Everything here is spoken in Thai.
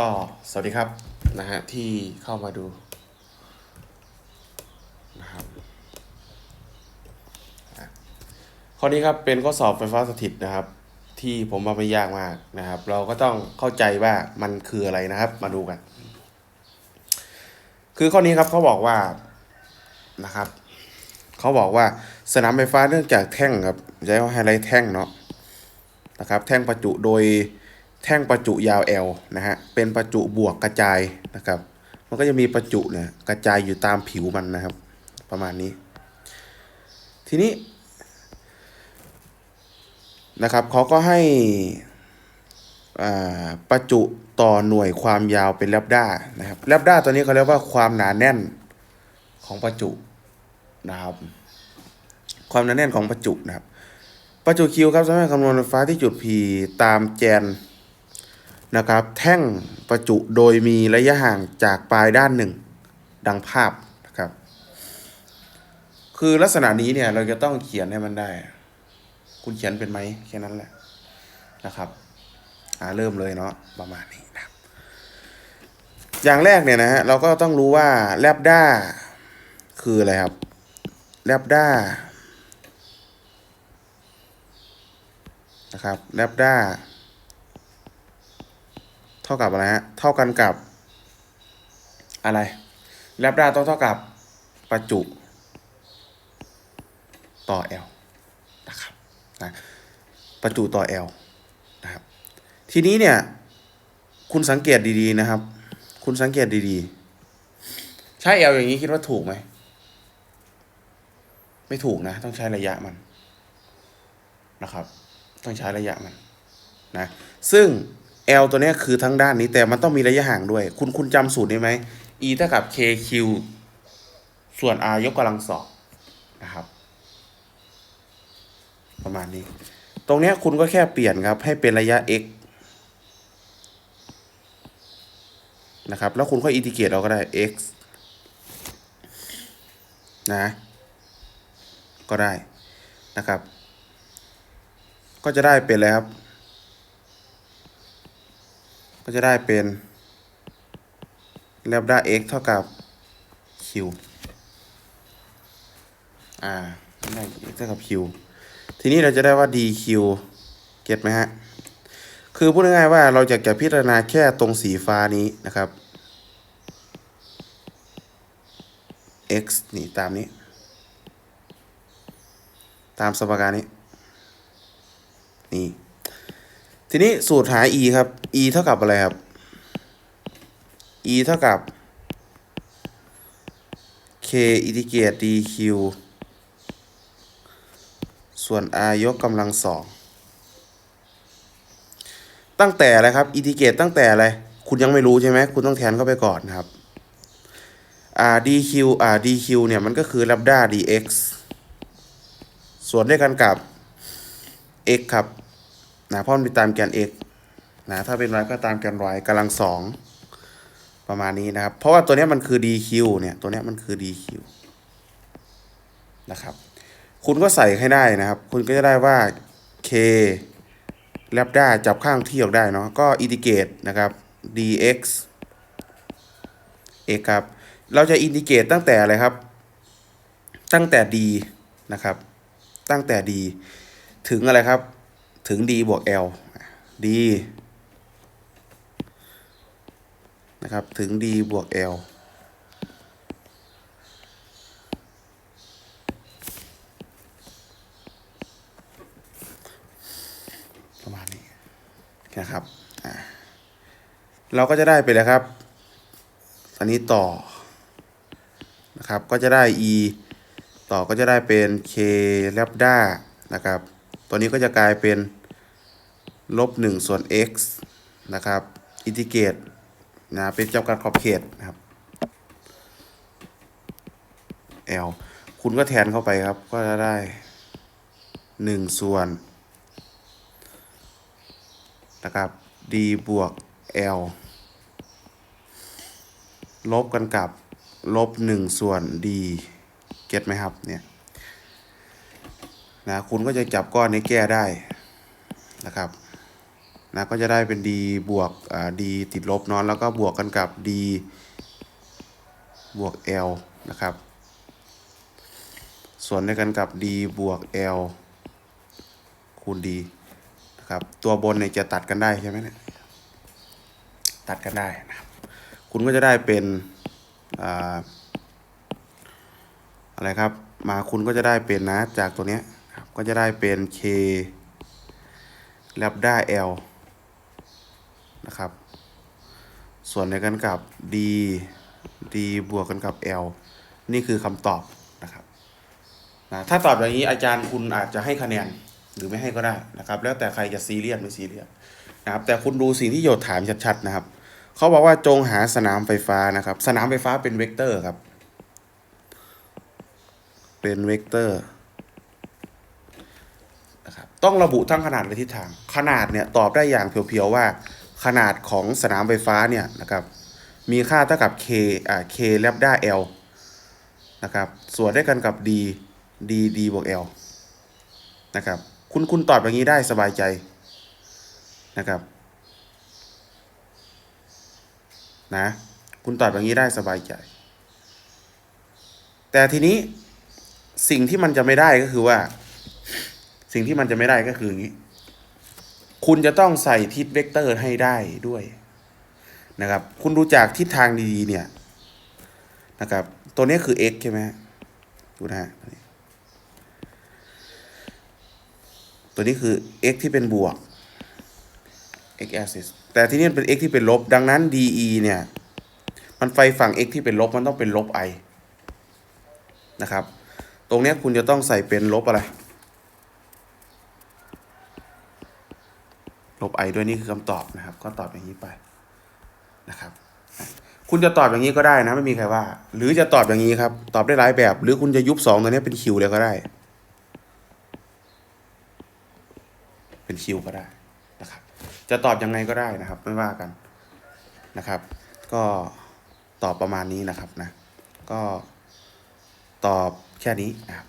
ก็สวัสดีครับนะฮะที่เข้ามาดูนะครับข้อนี้ครับเป็นข้อสอบไฟฟ้าสถิตนะครับ ที่ผมมาไม่ยากมากนะครับ เราก็ต้องเข้าใจว่ามันคืออะไรนะครับ มาดูกัน คือข้อนี้ครับเขาบอกว่านะครับเขาบอกว่าสนามไฟฟ้าเนื่องจากแท่งครับใช้ไฮไลท์แท่งเนาะนะครับ แท่งประจุโดย แท่งประจุยาว L นะฮะ เป็นประจุบวกกระจายนะครับ มันก็จะมีประจุเนี่ยกระจายอยู่ตามผิวมันนะครับ ประมาณนี้ ทีนี้นะครับเขาก็ให้อ่าประจุต่อหน่วยความยาวเป็นแลบด้านะครับแลบด้าตัวนี้เขาเรียกว่าความหนาแน่นของประจุนะครับความหนาแน่นของประจุนะครับประจุคิวครับสามารถคำนวณไฟฟ้าที่จุด P ตามแกน นะครับ แท่งประจุโดยมีระยะห่างจากปลายด้านหนึ่ง ดังภาพนะครับ คือลักษณะนี้เนี่ยเราจะต้องเขียนให้มันได้ คุณเขียนเป็นไหมแค่นั้นแหละนะครับอ่าเริ่มเลยเนาะประมาณนี้นะอย่างแรกเนี่ยนะฮะเราก็ต้องรู้ว่าแลบด้าคืออะไรครับแลบด้านะครับแลบด้าากับอะไรฮะ เท่ากันกับ อะไรแลบด้าต้องเท่ากับประจุต่อ L นะครับนะประจุต่อ L นะครับ ทีนี้เนี่ย คุณสังเกตดีๆนะครับ คุณสังเกตดีๆ ใช้ L อย่างนี้คิดว่าถูกไหม ไม่ถูกนะ ต้องใช้ระยะมันนะครับ ต้องใช้ระยะมันนะ ซึ่ง L ตัวนี้คือทั้งด้านนี้แต่มันต้องมีระยะห่างด้วย คุณคุณจำสูตรได้ไหม E เท่ากับ KQ ส่วน R ยกกำลังสองนะครับ ประมาณนี้ ตรงนี้คุณก็แค่เปลี่ยนครับ ให้เป็นระยะ x นะครับ แล้วคุณก็อินทิเกรตเอาก็ได้ x นะ ก็ได้นะครับ ก็จะได้เป็นอะไรครับ ก็จะได้เป็นแลมด้า x เท่ากับ q อ่าได้ x เท่ากับ q ทีนี้เราจะได้ว่า dq เก็ตไหมฮะ คือพูดง่ายๆว่าเราจะจะพิจารณาแค่ตรงสีฟ้านี้นะครับ x นี่ตามนี้ ตามสมการนี้ ทีนี้สูตรหา e ครับ e เท่ากับอะไรครับ e เท่ากับ k อินทิเกรต dq ส่วน r ยกกำลังสอง ตั้งแต่อะไรครับอินทิเกรตตั้งแต่อะไร คุณยังไม่รู้ใช่ไหม คุณต้องแทนเข้าไปก่อนนะครับ r dq r dq เนี่ย มันก็คือ lambda dx ส่วนด้วยกันกับ x ครับ นะเพราะมันไปตามแกน x นะถ้าเป็น y ก็ตามแกน y กำลังสองประมาณนี้นะครับ เพราะว่าตัวนี้มันคือ dq เนี่ยตัวนี้มันคือ dq นะครับคุณก็ใส่ให้ได้นะครับ คุณก็จะได้ว่า k แลบด้าจับข้างที่ออกได้เนาะก็อินทิเกรตนะครับ dx x ครับ เราจะอินทิเกรตตั้งแต่อะไรครับ ตั้งแต่ d นะครับ ตั้งแต่ d ถึงอะไรครับ ถึง d บวก l d นะครับ ถึง d บวก l ประมาณนี้นะครับ เราก็จะได้ไปเลยครับ อันนี้ต่อ นะครับ ก็จะได้ e ต่อก็จะได้เป็น k แลบด้านะครับ ตัวนี้ก็จะกลายเป็น ลบหนึ่งส่วน x นะครับอินทิเกรตนะเป็นจำกัดขอบเขตนะครับ l คุณก็แทนเข้าไปครับ ก็จะได้หนึ่งส่วน นะครับ d บวก l ลบกันกับ ลบหนึ่งส่วน d เก็ตไหมครับเนี่ยนะคุณก็จะจับก้อนนี้แก้ได้นะครับ นะก็จะได้เป็น d บวกอ่า d ติดลบเนาะแล้วก็บวกกันกับ d บวก l นะครับ ส่วนด้วยกันกับ d บวก l คูณ d นะครับ ตัวบนเนี่ยจะตัดกันได้ใช่ไหมเนี่ยตัดกันได้นะครับ คุณก็จะได้เป็นอ่าอะไรครับ มาคุณก็จะได้เป็นนะจากตัวเนี้ยก็จะได้เป็น k แลบด้า l นะครับ ส่วนในกันกับ d d บวกกันกับ l นี่คือคำตอบนะครับนะถ้าตอบอย่างนี้อาจารย์คุณอาจจะให้คะแนนหรือไม่ให้ก็ได้นะครับ แล้วแต่ใครจะซีเรียสไม่ซีเรียสนะครับ แต่คุณดูสิ่งที่โยทย์ถามชัดๆนะครับเขาบอกว่าจงหาสนามไฟฟ้านะครับ สนามไฟฟ้าเป็นเวกเตอร์ครับ เป็นเวกเตอร์นะครับต้องระบุทั้งขนาดและทิศทาง ขนาดเนี่ยตอบได้อย่างเพียวๆว่า ขนาดของสนามไฟฟ้าเนี่ยนะครับ มีค่าเท่ากับ k อ่า k แลบด้า l นะครับ ส่วนได้กันกับ d d d บวก l นะครับ คุณคุณตอบอย่างนี้ได้สบายใจนะครับ นะ คุณตอบอย่างนี้ได้สบายใจ แต่ทีนี้สิ่งที่มันจะไม่ได้ก็คือว่า สิ่งที่มันจะไม่ได้ก็คืออย่างนี้ คุณจะต้องใส่ทิศเวกเตอร์ให้ได้ด้วยนะครับ คุณดูจากทิศทางดีๆเนี่ยนะครับ ตัวนี้คือ x ใช่ไหมดูนะฮะตัวนี้คือ x ที่เป็นบวก x axis แต่ที่นี่เป็น x ที่เป็นลบ ดังนั้น de เนี่ย มันไฟฝั่ง x ที่เป็นลบ มันต้องเป็นลบ i นะครับ ตรงนี้คุณจะต้องใส่เป็นลบอะไร ลบ i ด้วยนี่คือคำตอบนะครับ ก็ตอบอย่างนี้ไปนะครับ คุณจะตอบอย่างนี้ก็ได้นะ ไม่มีใครว่า หรือจะตอบอย่างนี้ครับ ตอบได้หลายแบบ หรือคุณจะยุบสองตัวนี้เป็นคิวเลยก็ได้ เป็นคิวก็ได้นะครับ จะตอบยังไงก็ได้นะครับ ไม่ว่ากันนะครับ ก็ตอบประมาณนี้นะครับนะ ก็ตอบแค่นี้นะครับ